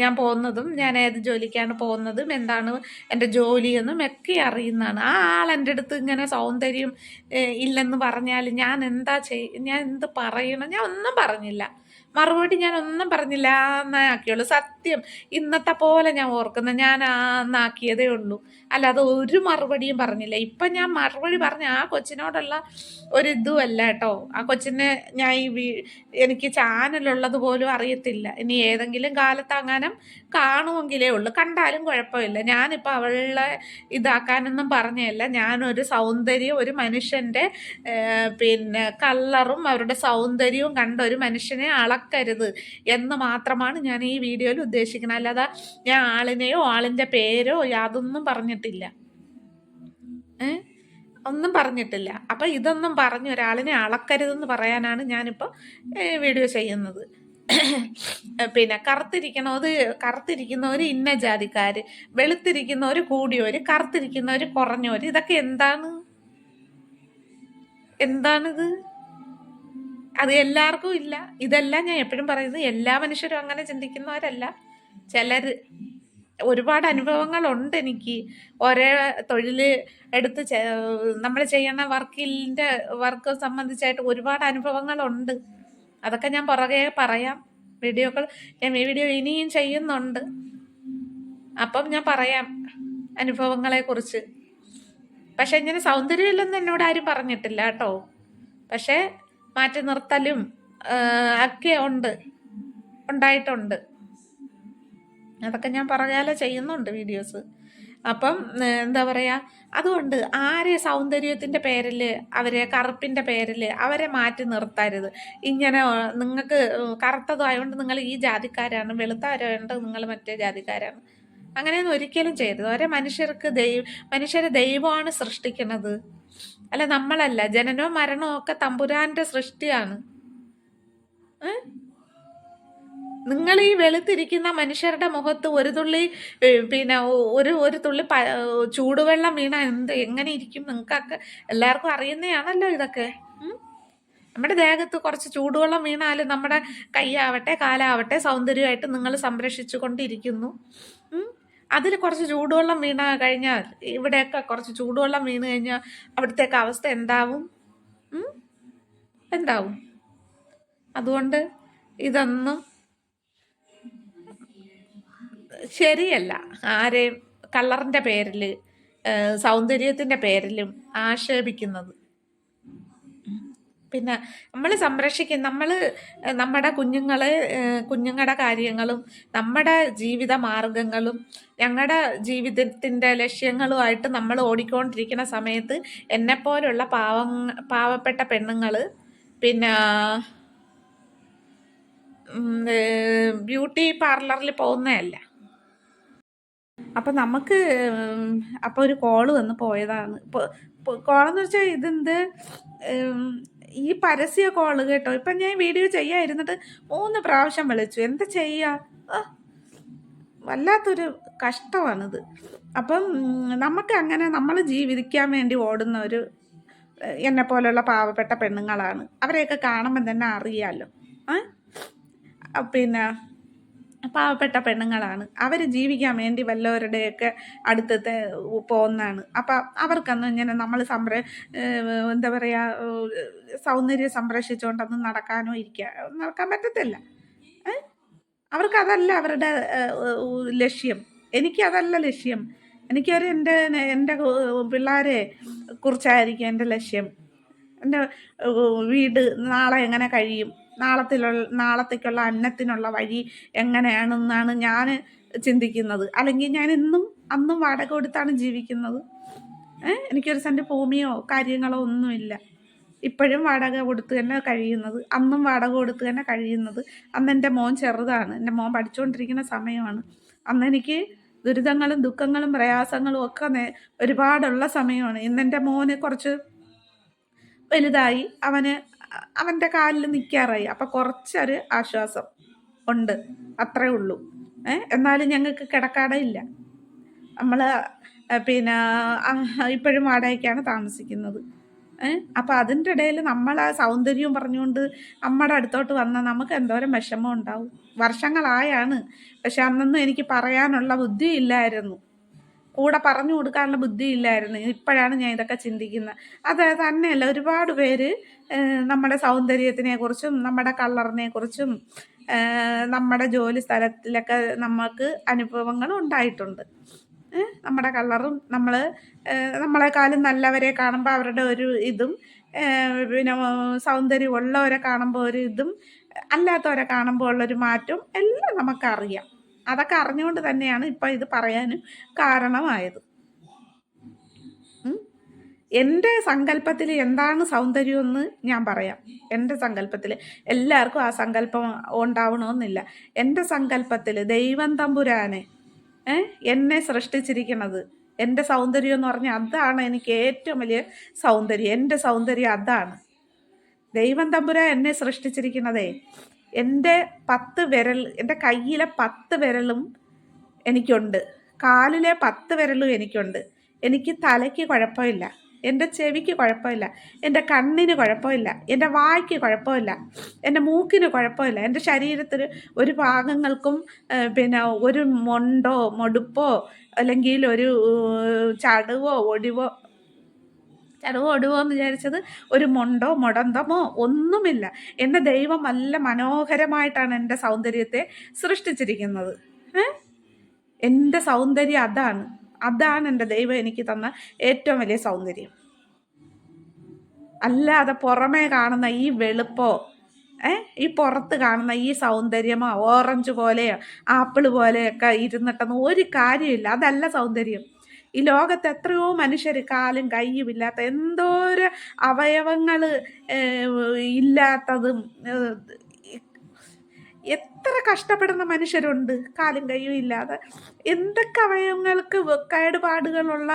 ഞാൻ പോകുന്നതും ഞാൻ ഏത് ജോലിക്കാണ് പോകുന്നതും എന്താണ് എന്റെ ജോലിയെന്നും ഒക്കെ അറിയുന്നതാണ്. ആ ആൾ എന്റെ അടുത്ത് ഇങ്ങനെ സൗന്ദര്യം ഇല്ലെന്ന് പറഞ്ഞാൽ ഞാൻ എന്താ ചെയ് ഞാൻ എന്ത് പറയണം? ഞാൻ ഒന്നും പറഞ്ഞില്ല. മറുപടി ഞാൻ ഒന്നും പറഞ്ഞില്ല എന്നാക്കിയുള്ളൂ സത്യം ഇന്നത്തെ പോലെ ഞാൻ ഓർക്കുന്നത് ഞാൻ ആ എന്നാക്കിയതേ ഉള്ളൂ. അല്ലാതെ ഒരു മറുപടിയും പറഞ്ഞില്ല. ഇപ്പം ഞാൻ മറുപടി പറഞ്ഞ ആ കൊച്ചിനോടുള്ള ഒരു ഇതുമല്ല കേട്ടോ. ആ കൊച്ചിനെ ഞാൻ ഈ വീ- എനിക്ക് ചാനലുള്ളത് പോലും അറിയത്തില്ല. ഇനി ഏതെങ്കിലും കാലത്ത് അങ്ങാനും കാണുമെങ്കിലേ ഉള്ളൂ. കണ്ടാലും കുഴപ്പമില്ല. ഞാനിപ്പോൾ അവളെ ഇതാക്കാനൊന്നും പറഞ്ഞല്ല ഞാനൊരു സൗന്ദര്യം ഒരു മനുഷ്യന്റെ പിന്നെ കളറും അവരുടെ സൗന്ദര്യവും കണ്ട ഒരു മനുഷ്യനെ അളക്കരുത് എന്ന് മാത്രമാണ് ഞാൻ ഈ വീഡിയോയിൽ ഉദ്ദേശിക്കുന്നത്. അല്ലാതെ ഞാൻ ആളിനെയോ ആളിന്റെ പേരോ യാതൊന്നും പറഞ്ഞിട്ടില്ല. ഏ? ഒന്നും പറഞ്ഞിട്ടില്ല. അപ്പം ഇതൊന്നും പറഞ്ഞ് ഒരാളിനെ അളക്കരുതെന്ന് പറയാനാണ് ഞാനിപ്പോൾ വീഡിയോ ചെയ്യുന്നത്. പിന്നെ കറുത്തിരിക്കണത് കറുത്തിരിക്കുന്നവർ ഇന്ന ജാതിക്കാർ വെളുത്തിരിക്കുന്നവർ കൂടിയവർ കറുത്തിരിക്കുന്നവർ കുറഞ്ഞവർ ഇതൊക്കെ എന്താണ്? എന്താണിത്? അത് എല്ലാവർക്കും ഇല്ല. ഇതെല്ലാം ഞാൻ എപ്പോഴും പറയുന്നത് എല്ലാ മനുഷ്യരും അങ്ങനെ ചിന്തിക്കുന്നവരല്ല. ചിലർ ഒരുപാട് അനുഭവങ്ങളുണ്ട് എനിക്ക്. ഒരേ തൊഴിൽ എടുത്ത് നമ്മൾ ചെയ്യുന്ന വർക്കിന്റെ വർക്ക് സംബന്ധിച്ചായിട്ട് ഒരുപാട് അനുഭവങ്ങളുണ്ട്. അതൊക്കെ ഞാൻ പുറകെ പറയാം. വീഡിയോകൾ ഞാൻ ഈ വീഡിയോ ഇനിയും ചെയ്യുന്നുണ്ട്. അപ്പം ഞാൻ പറയാം അനുഭവങ്ങളെക്കുറിച്ച്. പക്ഷെ ഇങ്ങനെ സൗന്ദര്യമില്ലെന്ന് എന്നോട് ആരും പറഞ്ഞിട്ടില്ല കേട്ടോ. പക്ഷേ മാറ്റി നിർത്തലും ഒക്കെ ഉണ്ട്. ഉണ്ടായിട്ടുണ്ട്. അതൊക്കെ ഞാൻ പറയാതെ ചെയ്യുന്നുണ്ട് വീഡിയോസ്. അപ്പം എന്താ പറയുക അതുകൊണ്ട് ആരെ സൗന്ദര്യത്തിന്റെ പേരിൽ അവരെ കറുപ്പിന്റെ പേരിൽ അവരെ മാറ്റി നിർത്തരുത്. ഇങ്ങനെ നിങ്ങൾക്ക് കറുത്തതായതുകൊണ്ട് നിങ്ങൾ ഈ ജാതിക്കാരാണ് വെളുത്താരായതുകൊണ്ട് നിങ്ങൾ മറ്റേ ജാതിക്കാരാണ്. അങ്ങനെയൊന്നും ഒരിക്കലും ചെയ്യരുത്. ഓരോ മനുഷ്യർക്ക് ദൈവ മനുഷ്യരെ ദൈവമാണ് സൃഷ്ടിക്കുന്നത് അല്ല നമ്മളല്ല ജനനവും മരണവും ഒക്കെ തമ്പുരാന്റെ സൃഷ്ടിയാണ്. ഏ? നിങ്ങൾ ഈ വെളുത്തിരിക്കുന്ന മനുഷ്യരുടെ മുഖത്ത് ഒരു തുള്ളി പിന്നെ ഒരു ഒരു തുള്ളി ചൂടുവെള്ളം വീണ എന്ത് എങ്ങനെ ഇരിക്കും നിങ്ങൾക്കൊക്കെ എല്ലാവർക്കും അറിയുന്നതാണല്ലോ ഇതൊക്കെ? നമ്മുടെ ദേഹത്ത് കുറച്ച് ചൂടുവെള്ളം വീണാലും നമ്മുടെ കൈയാവട്ടെ കാലാവട്ടെ സൗന്ദര്യമായിട്ട് നിങ്ങൾ സംരക്ഷിച്ചു കൊണ്ടിരിക്കുന്നു അതിൽ കുറച്ച് ചൂടുവെള്ളം വീണ കഴിഞ്ഞാൽ ഇവിടെയൊക്കെ കുറച്ച് ചൂടുവെള്ളം വീണ് കഴിഞ്ഞാൽ അവിടുത്തേക്ക് അവസ്ഥ എന്താവും? എന്താവും? അതുകൊണ്ട് ഇതൊന്നും ശരിയല്ല. ആരെയും കളറിന്റെ പേരിൽ സൗന്ദര്യത്തിന്റെ പേരിലും ആക്ഷേപിക്കുന്നത്. പിന്നെ നമ്മൾ സംരക്ഷിക്കും നമ്മൾ നമ്മുടെ കുഞ്ഞുങ്ങളെ കുഞ്ഞുങ്ങളുടെ കാര്യങ്ങളും നമ്മുടെ ജീവിത മാർഗങ്ങളും ഞങ്ങളുടെ ജീവിതത്തിന്റെ ലക്ഷ്യങ്ങളുമായിട്ട് നമ്മൾ ഓടിക്കൊണ്ടിരിക്കുന്ന സമയത്ത് എന്നെപ്പോലുള്ള പാവ പാവപ്പെട്ട പെണ്ണുങ്ങൾ പിന്നെ ബ്യൂട്ടി പാർലറിൽ പോകുന്നതല്ല. അപ്പം നമുക്ക് അപ്പോൾ ഒരു കോൾ വന്ന് പോയതാണ്. കോളെന്ന് വെച്ചാൽ ഇതെന്ത്? ഈ പരസ്യ കോൾ കേട്ടോ. ഇപ്പം ഞാൻ വീഡിയോ ചെയ്യാതിരുന്നിട്ട് മൂന്ന് പ്രാവശ്യം വിളിച്ചു. എന്താ ചെയ്യുക വല്ലാത്തൊരു കഷ്ടമാണിത്. അപ്പം നമുക്ക് അങ്ങനെ നമ്മൾ ജീവിക്കാൻ വേണ്ടി ഓടുന്ന ഒരു എന്നെ പോലെയുള്ള പാവപ്പെട്ട പെണ്ണുങ്ങളാണ്. അവരെയൊക്കെ കാണുമ്പം തന്നെ അറിയാമല്ലോ പിന്നെ പാവപ്പെട്ട പെണ്ണുങ്ങളാണ്. അവർ ജീവിക്കാൻ വേണ്ടി വല്ലവരുടെയൊക്കെ അടുത്തത്തെ പോകുന്നതാണ്. അപ്പം അവർക്കൊന്നും ഇങ്ങനെ നമ്മൾ സംര എന്താ പറയുക സൗന്ദര്യം സംരക്ഷിച്ചുകൊണ്ടൊന്നും നടക്കാനോ ഇരിക്കുക നടക്കാൻ പറ്റത്തില്ല. അവർക്കതല്ല അവരുടെ ലക്ഷ്യം. എനിക്കതല്ല ലക്ഷ്യം. എനിക്കൊരു എന്റെ എന്റെ പിള്ളേരെ കുറിച്ചായിരിക്കും എന്റെ ലക്ഷ്യം. എന്റെ വീട് നാളെ എങ്ങനെ കഴിയും? നാളത്തിലുള്ള നാളത്തേക്കുള്ള അന്നത്തിനുള്ള വഴി എങ്ങനെയാണെന്നാണ് ഞാൻ ചിന്തിക്കുന്നത്. അല്ലെങ്കിൽ ഞാൻ എന്നും അന്നും വാടക കൊടുത്താണ് ജീവിക്കുന്നത്. എനിക്കൊരു സെന്റ് ഭൂമിയോ കാര്യങ്ങളോ ഒന്നുമില്ല. ഇപ്പോഴും വാടക കൊടുത്ത് തന്നെ കഴിയുന്നത്. അന്നും വാടക കൊടുത്ത് തന്നെ കഴിയുന്നത്. അന്ന് എന്റെ മോൻ ചെറുതാണ്. എന്റെ മോൻ പഠിച്ചുകൊണ്ടിരിക്കുന്ന സമയമാണ്. അന്ന് എനിക്ക് ദുരിതങ്ങളും ദുഃഖങ്ങളും പ്രയാസങ്ങളും ഒക്കെ ഒരുപാടുള്ള സമയമാണ്. ഇന്ന് എന്റെ മോന് കുറച്ച് വലുതായി. അവന് അവന്റെ കാലിൽ നിൽക്കാറായി അപ്പം കുറച്ചൊരു ആശ്വാസം ഉണ്ട്. അത്രേ ഉള്ളൂ. എന്നാലും ഞങ്ങൾക്ക് കിടക്കാടയില്ല. നമ്മൾ പിന്നെ ഇപ്പോഴും വാടകയ്ക്കാണ് താമസിക്കുന്നത്. ഏഹ് അപ്പം അതിന്റെ ഇടയിൽ നമ്മൾ ആ സൗന്ദര്യവും പറഞ്ഞുകൊണ്ട് നമ്മുടെ അടുത്തോട്ട് വന്നാൽ നമുക്ക് എന്തോരം വിഷമം ഉണ്ടാവും. വർഷങ്ങളായാണ്. പക്ഷെ അന്നൊന്നും എനിക്ക് പറയാനുള്ള ബുദ്ധി ഇല്ലായിരുന്നു കൂടെ പറഞ്ഞു കൊടുക്കാനുള്ള ബുദ്ധി ഇല്ലായിരുന്നു. ഇപ്പോഴാണ് ഞാൻ ഇതൊക്കെ ചിന്തിക്കുന്നത്. അത് തന്നെയല്ല ഒരുപാട് പേര് നമ്മുടെ സൗന്ദര്യത്തിനെ കുറിച്ചും നമ്മുടെ കളറിനെ കുറിച്ചും നമ്മുടെ ജോലി സ്ഥലത്തിലൊക്കെ നമുക്ക് അനുഭവങ്ങൾ ഉണ്ടായിട്ടുണ്ട്. നമ്മുടെ കളറും നമ്മൾ നമ്മളെക്കാളും നല്ലവരെ കാണുമ്പോൾ അവരുടെ ഒരു ഇതും പിന്നെ സൗന്ദര്യമുള്ളവരെ കാണുമ്പോൾ ഒരു ഇതും അല്ലാത്തവരെ കാണുമ്പോൾ ഉള്ളൊരു മാറ്റവും എല്ലാം നമുക്കറിയാം. അതൊക്കെ അറിഞ്ഞുകൊണ്ട് തന്നെയാണ് ഇപ്പം ഇത് പറയാനും കാരണമായത്. എന്റെ സങ്കല്പത്തിൽ എന്താണ് സൗന്ദര്യം എന്ന് ഞാൻ പറയാം. എന്റെ സങ്കല്പത്തിൽ എല്ലാവർക്കും ആ സങ്കല്പം ഉണ്ടാവണമെന്നില്ല. എന്റെ സങ്കല്പത്തിൽ ദൈവം തമ്പുരാനെ എന്നെ സൃഷ്ടിച്ചിരിക്കുന്നത്. എന്റെ സൗന്ദര്യം എന്ന് പറഞ്ഞാൽ അതാണ് എനിക്ക് ഏറ്റവും വലിയ സൗന്ദര്യം. എന്റെ സൗന്ദര്യം അതാണ്. ദൈവം തമ്പുരാൻ എന്നെ സൃഷ്ടിച്ചിരിക്കുന്നതേ. എന്റെ പത്ത് വിരൽ എന്റെ കയ്യിലെ പത്ത് വിരലും എനിക്കുണ്ട്. കാലിലെ പത്ത് വിരലും എനിക്കുണ്ട്. എനിക്ക് തലയ്ക്ക് കുഴപ്പമില്ല. എന്റെ ചെവിക്ക് കുഴപ്പമില്ല. എന്റെ കണ്ണിന് കുഴപ്പമില്ല. എന്റെ വായ്ക്ക് കുഴപ്പമില്ല. എന്റെ മൂക്കിന് കുഴപ്പമില്ല. എന്റെ ശരീരത്തിൽ ഒരു ഭാഗങ്ങൾക്കും പിന്നെ ഒരു മൊണ്ടോ മൊടുപ്പോ അല്ലെങ്കിൽ ഒരു ചടുവോ ഒടിവോ ചടവോ ഒടുവോ എന്ന് വിചാരിച്ചത് ഒരു മൊണ്ടോ മുടന്തമോ ഒന്നുമില്ല. എന്റെ ദൈവം നല്ല മനോഹരമായിട്ടാണ് എന്റെ സൗന്ദര്യത്തെ സൃഷ്ടിച്ചിരിക്കുന്നത്. എന്റെ സൗന്ദര്യം അതാണ്. അതാണ് എന്റെ ദൈവം എനിക്ക് തന്ന ഏറ്റവും വലിയ സൗന്ദര്യം. അല്ലാതെ പുറമേ കാണുന്ന ഈ വെളുപ്പോ ഏ? ഈ പുറത്ത് കാണുന്ന ഈ സൗന്ദര്യമോ ഓറഞ്ച് പോലെയോ ആപ്പിൾ പോലെയൊക്കെ ഇരുന്നിട്ടൊന്നും ഒരു കാര്യമില്ല അതല്ല സൗന്ദര്യം. ഈ ലോകത്ത് എത്രയോ മനുഷ്യർ കാലും കയ്യും ഇല്ലാത്ത എന്തോരം അവയവങ്ങൾ ഇല്ലാത്തതും എത്ര കഷ്ടപ്പെടുന്ന മനുഷ്യരുണ്ട് കാലും കയ്യും ഇല്ലാതെ. എന്തൊക്കെ അവയവങ്ങൾക്ക് കേടുപാടുകളുള്ള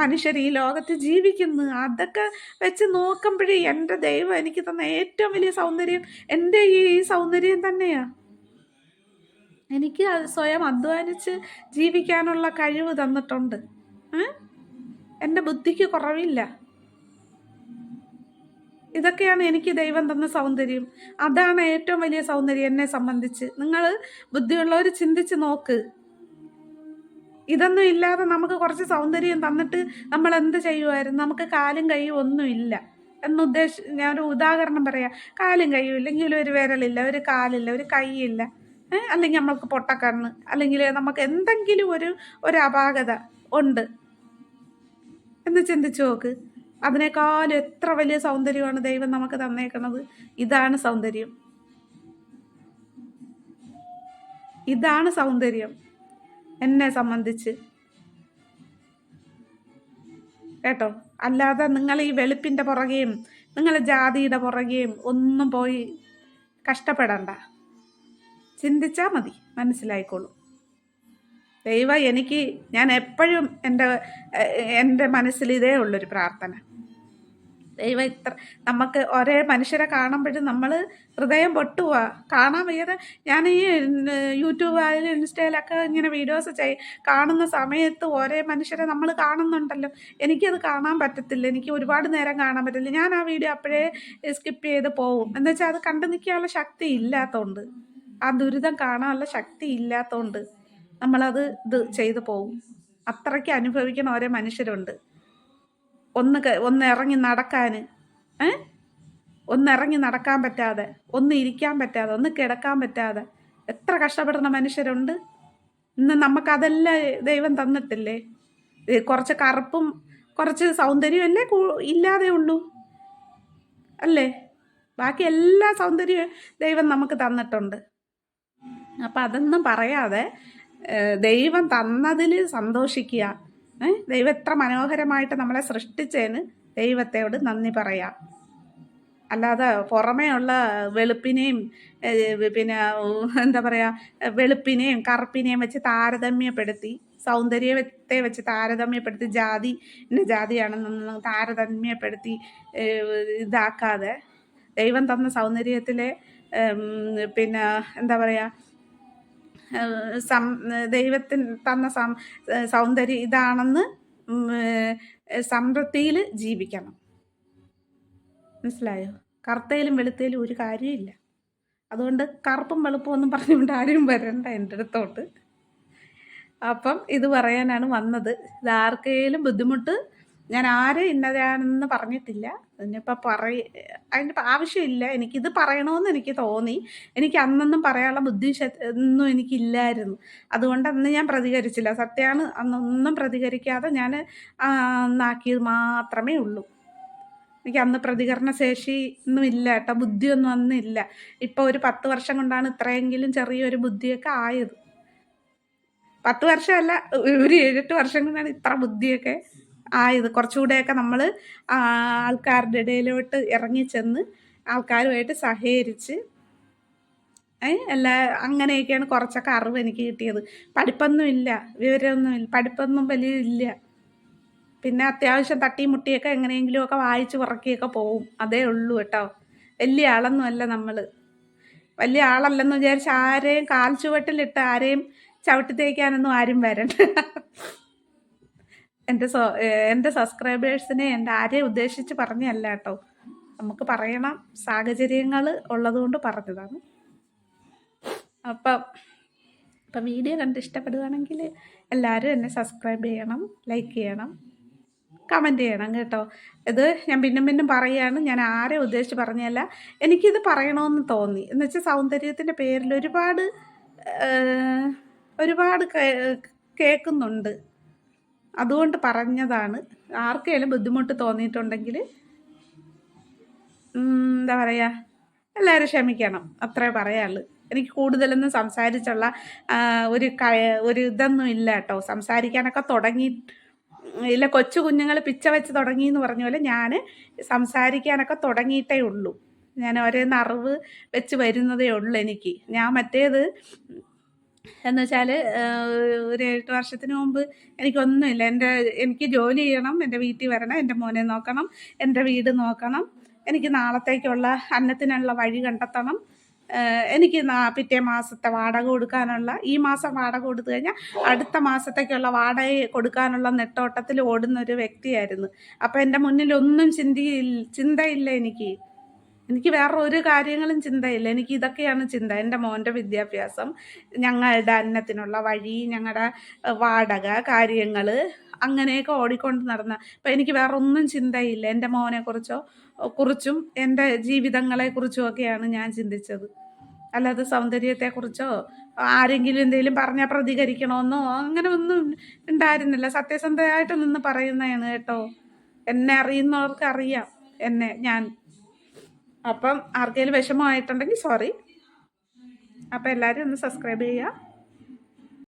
മനുഷ്യർ ഈ ലോകത്ത് ജീവിക്കുന്നു? അതൊക്കെ വെച്ച് നോക്കുമ്പോഴേ എന്റെ ദൈവം എനിക്ക് തന്ന ഏറ്റവും വലിയ സൗന്ദര്യം എന്റെ ഈ സൗന്ദര്യം തന്നെയാണ് എനിക്ക് സ്വയം അധ്വാനിച്ച് ജീവിക്കാനുള്ള കഴിവ് തന്നിട്ടുണ്ട്. എന്റെ ബുദ്ധിക്ക് കുറവില്ല. ഇതൊക്കെയാണ് എനിക്ക് ദൈവം തന്ന സൗന്ദര്യം. അതാണ് ഏറ്റവും വലിയ സൗന്ദര്യം എന്നെ സംബന്ധിച്ച്. നിങ്ങൾ ബുദ്ധിയുള്ളവർ ചിന്തിച്ച് നോക്ക്. ഇതൊന്നും ഇല്ലാതെ നമുക്ക് കുറച്ച് സൗന്ദര്യം തന്നിട്ട് നമ്മൾ എന്ത് ചെയ്യുമായിരുന്നു നമുക്ക് കാലും കൈയും ഒന്നുമില്ല എന്നുദ്ദേശ ഞാനൊരു ഉദാഹരണം പറയാം. കാലും കൈയും ഇല്ലെങ്കിൽ ഒരു വിരലില്ല ഒരു കാലില്ല ഒരു കൈയില്ല. അല്ലെങ്കിൽ നമ്മൾക്ക് പൊട്ടക്കണ്ണ്. അല്ലെങ്കിൽ നമുക്ക് എന്തെങ്കിലും ഒരു ഒരു അപാകത. ഉണ്ട്. എന്ന് ചിന്തിച്ചു നോക്ക്. അതിനേക്കാളും എത്ര വലിയ സൗന്ദര്യമാണ് ദൈവം നമുക്ക് തന്നേക്കുന്നത് ഇതാണ് സൗന്ദര്യം. ഇതാണ് സൗന്ദര്യം എന്നെ സംബന്ധിച്ച്. കേട്ടോ? അല്ലാതെ നിങ്ങൾ ഈ വെളുപ്പിന്റെ പുറകെയും നിങ്ങൾ ജാതിയുടെ പുറകെയും ഒന്നും പോയി കഷ്ടപ്പെടണ്ട. ചിന്തിച്ചാൽ മതി. മനസ്സിലായിക്കോളൂ. ദൈവം എനിക്ക് ഞാൻ എപ്പോഴും എന്റെ എന്റെ മനസ്സിൽ ഇതേ ഉള്ളൊരു പ്രാർത്ഥന. ദൈവം ഇത്ര നമുക്ക് ഒരേ മനുഷ്യരെ കാണുമ്പോഴും നമ്മൾ ഹൃദയം പൊട്ടുക കാണാൻ വയ്യാതെ ഞാൻ ഈ യൂട്യൂബ് ആയാലും ഇൻസ്റ്റയിലൊക്കെ ഇങ്ങനെ വീഡിയോസ് ചെയ് കാണുന്ന സമയത്ത് ഒരേ മനുഷ്യരെ നമ്മൾ കാണുന്നുണ്ടല്ലോ. എനിക്കത് കാണാൻ പറ്റത്തില്ല. എനിക്ക് ഒരുപാട് നേരം കാണാൻ പറ്റില്ല ഞാൻ ആ വീഡിയോ അപ്പോഴേ സ്കിപ്പ് ചെയ്ത് പോവും. എന്ന് വെച്ചാൽ അത് കണ്ടു നിൽക്കാനുള്ള ശക്തി ഇല്ലാത്തതുകൊണ്ട് ആ ദുരിതം കാണാനുള്ള ശക്തി ഇല്ലാത്തതുകൊണ്ട് നമ്മളത് ഇത് ചെയ്തു പോകും അത്രയ്ക്ക് അനുഭവിക്കണ ഓരോ മനുഷ്യരുണ്ട്. ഒന്ന് ഒന്ന് ഇറങ്ങി നടക്കാൻ ഏ? ഒന്നിറങ്ങി നടക്കാൻ പറ്റാതെ ഒന്ന് ഇരിക്കാൻ പറ്റാതെ ഒന്ന് കിടക്കാൻ പറ്റാതെ എത്ര കഷ്ടപ്പെടുന്ന മനുഷ്യരുണ്ട്. ഇന്ന് നമുക്കതെല്ലാം ദൈവം തന്നിട്ടില്ലേ? കുറച്ച് കറുപ്പും കുറച്ച് സൗന്ദര്യം അല്ലേ ഇല്ലാതെ ഉള്ളൂ. അല്ലേ? ബാക്കി എല്ലാ സൗന്ദര്യവും ദൈവം നമുക്ക് തന്നിട്ടുണ്ട്. അപ്പം അതൊന്നും പറയാതെ ദൈവം തന്നതിൽ സന്തോഷിക്കുക. ദൈവം എത്ര മനോഹരമായിട്ട് നമ്മളെ സൃഷ്ടിച്ചതിന് ദൈവത്തോട് നന്ദി പറയാം. അല്ലാതെ പുറമേ ഉള്ള വെളുപ്പിനെയും പിന്നെ എന്താ പറയുക വെളുപ്പിനെയും കറുപ്പിനെയും വെച്ച് താരതമ്യപ്പെടുത്തി സൗന്ദര്യത്തെ വെച്ച് താരതമ്യപ്പെടുത്തി ജാതി ഇന്ന ജാതിയാണെന്നൊന്നും താരതമ്യപ്പെടുത്തി ഇതാക്കാതെ ദൈവം തന്ന സൗന്ദര്യത്തിലെ പിന്നെ എന്താ പറയുക സം ദൈവത്തിന് തന്ന സം സൗന്ദര്യം ഇതാണെന്ന് സംതൃപ്തിയിൽ ജീവിക്കണം. മനസ്സിലായോ? കറുത്തയിലും വെളുത്തയിലും ഒരു കാര്യമില്ല. അതുകൊണ്ട് കറുപ്പും വെളുപ്പും ഒന്നും പറഞ്ഞുകൊണ്ട് ആരും വരണ്ട എന്റെ അടുത്തോട്ട്. അപ്പം ഇത് പറയാനാണ് വന്നത്. ഇത് ആർക്കെങ്കിലും ബുദ്ധിമുട്ട് ഞാൻ ആരെ ഇന്നതാണെന്ന് പറഞ്ഞിട്ടില്ല. അതിനിപ്പോൾ പറയ അതിന്റെ ആവശ്യമില്ല. എനിക്കിത് പറയണമെന്ന് എനിക്ക് തോന്നി. എനിക്ക് അന്നൊന്നും പറയാനുള്ള ബുദ്ധി ഒന്നും എനിക്കില്ലായിരുന്നു. അതുകൊണ്ട് അന്ന് ഞാൻ പ്രതികരിച്ചില്ല. സത്യമാണ് അന്നൊന്നും പ്രതികരിക്കാതെ ഞാൻ അന്നാക്കിയത് മാത്രമേ ഉള്ളൂ. എനിക്ക് അന്ന് പ്രതികരണ ശേഷി ഒന്നും ഇല്ല കേട്ടോ. ബുദ്ധിയൊന്നും അന്നില്ല ഇപ്പോൾ ഒരു പത്ത് വർഷം കൊണ്ടാണ് ഇത്രയെങ്കിലും ചെറിയൊരു ബുദ്ധിയൊക്കെ ആയത്. പത്ത് വർഷമല്ല ഒരു ഏഴെട്ട് വർഷം കൊണ്ടാണ് ഇത്ര ബുദ്ധിയൊക്കെ ആയത് കുറച്ചുകൂടെയൊക്കെ നമ്മൾ ആൾക്കാരുടെ ഇടയിലോട്ട് ഇറങ്ങിച്ചെന്ന് ആൾക്കാരുമായിട്ട് സഹകരിച്ച് എല്ലാ അങ്ങനെയൊക്കെയാണ് കുറച്ചൊക്കെ അറിവ് എനിക്ക് കിട്ടിയത്. പഠിപ്പൊന്നുമില്ല വിവരമൊന്നുമില്ല പഠിപ്പൊന്നും വലിയ ഇല്ല പിന്നെ അത്യാവശ്യം തട്ടിയും മുട്ടിയൊക്കെ എങ്ങനെയെങ്കിലുമൊക്കെ വായിച്ച് പുറക്കിയൊക്കെ പോവും. അതേ ഉള്ളൂ കേട്ടോ. വലിയ ആളൊന്നുമല്ല നമ്മൾ വലിയ ആളല്ലെന്ന് വിചാരിച്ച് ആരെയും കാൽ ചുവട്ടിലിട്ട് ആരെയും ചവിട്ടി തേക്കാനൊന്നും ആരും വരണ്ട. എന്റെ എന്റെ സബ്സ്ക്രൈബേഴ്സിനെ എന്റെ ആരെയും ഉദ്ദേശിച്ച് പറഞ്ഞല്ല കേട്ടോ. നമുക്ക് പറയണം. സാഹചര്യങ്ങൾ ഉള്ളതുകൊണ്ട് പറഞ്ഞതാണ്. അപ്പം അപ്പം വീഡിയോ കണ്ട് ഇഷ്ടപ്പെടുകയാണെങ്കിൽ എല്ലാവരും എന്നെ സബ്സ്ക്രൈബ് ചെയ്യണം ലൈക്ക് ചെയ്യണം കമന്റ് ചെയ്യണം കേട്ടോ. ഇത് ഞാൻ പിന്നും പിന്നും പറയുകയാണ്. ഞാൻ ആരെ ഉദ്ദേശിച്ച് പറഞ്ഞല്ല എനിക്കിത് പറയണമെന്ന് തോന്നി. എന്ന് വെച്ചാൽ സൗന്ദര്യത്തിന്റെ പേരിൽ ഒരുപാട് ഒരുപാട് കേൾക്കുന്നുണ്ട്. അതുകൊണ്ട് പറഞ്ഞതാണ്. ആർക്കെങ്കിലും ബുദ്ധിമുട്ട് തോന്നിയിട്ടുണ്ടെങ്കിൽ എന്താ പറയുക എല്ലാവരും ക്ഷമിക്കണം. അത്രേ പറയാനുള്ളൂ. എനിക്ക് കൂടുതലൊന്നും സംസാരിച്ചുള്ള ഒരു ക ഒരു ഇതൊന്നും ഇല്ല കേട്ടോ. സംസാരിക്കാനൊക്കെ തുടങ്ങി ഇല്ല കൊച്ചു കുഞ്ഞുങ്ങൾ പിച്ച വെച്ച് തുടങ്ങി എന്ന് പറഞ്ഞ പോലെ ഞാൻ സംസാരിക്കാനൊക്കെ തുടങ്ങിയിട്ടേ ഉള്ളൂ. ഞാൻ ഒരേ അറിവ് വെച്ച് വരുന്നതേ ഉള്ളൂ എനിക്ക്. ഞാൻ മറ്റേത് എന്ന് വെച്ചാൽ ഒരു എട്ട് വർഷത്തിന് മുമ്പ് എനിക്കൊന്നുമില്ല. എന്റെ എനിക്ക് ജോലി ചെയ്യണം എന്റെ വീട്ടിൽ വരണം എന്റെ മോനെ നോക്കണം എന്റെ വീട് നോക്കണം. എനിക്ക് നാളത്തേക്കുള്ള അന്നത്തിനുള്ള വഴി കണ്ടെത്തണം. എനിക്ക് പിറ്റേ മാസത്തെ വാടക കൊടുക്കാനുള്ള ഈ മാസം വാടക കൊടുത്തു കഴിഞ്ഞാൽ അടുത്ത മാസത്തേക്കുള്ള വാടക കൊടുക്കാനുള്ള നെട്ടോട്ടത്തിൽ ഓടുന്ന ഒരു വ്യക്തിയായിരുന്നു. അപ്പോൾ എന്റെ മുന്നിൽ ഒന്നും ചിന്തി ചിന്തയില്ല എനിക്ക്. എനിക്ക് വേറെ ഒരു കാര്യങ്ങളും ചിന്തയില്ല. എനിക്ക് ഇതൊക്കെയാണ് ചിന്ത. എന്റെ മോന്റെ വിദ്യാഭ്യാസം ഞങ്ങളുടെ അന്നത്തിനുള്ള വഴി ഞങ്ങളുടെ വാടക കാര്യങ്ങൾ അങ്ങനെയൊക്കെ ഓടിക്കൊണ്ട് നടന്ന. അപ്പം എനിക്ക് വേറെ ഒന്നും ചിന്തയില്ല. എന്റെ മോനെക്കുറിച്ചോ കുറിച്ചും എന്റെ ജീവിതങ്ങളെ ജീവിതങ്ങളെക്കുറിച്ചും ഒക്കെയാണ് ഞാൻ ചിന്തിച്ചത്. അല്ലാതെ സൗന്ദര്യത്തെക്കുറിച്ചോ ആരെങ്കിലും എന്തെങ്കിലും പറഞ്ഞാൽ പ്രതികരിക്കണമെന്നോ അങ്ങനെ ഒന്നും ഉണ്ടായിരുന്നില്ല. സത്യസന്ധമായിട്ട് നിന്ന് പറയുന്നതാണ് കേട്ടോ. എന്നെ അറിയുന്നവർക്ക് അറിയാം എന്നെ ഞാൻ അപ്പം ആർക്കെങ്കിലും വിഷമമായിട്ടുണ്ടെങ്കിൽ സോറി അപ്പോൾ എല്ലാവരും ഒന്ന് സബ്സ്ക്രൈബ് ചെയ്യുക.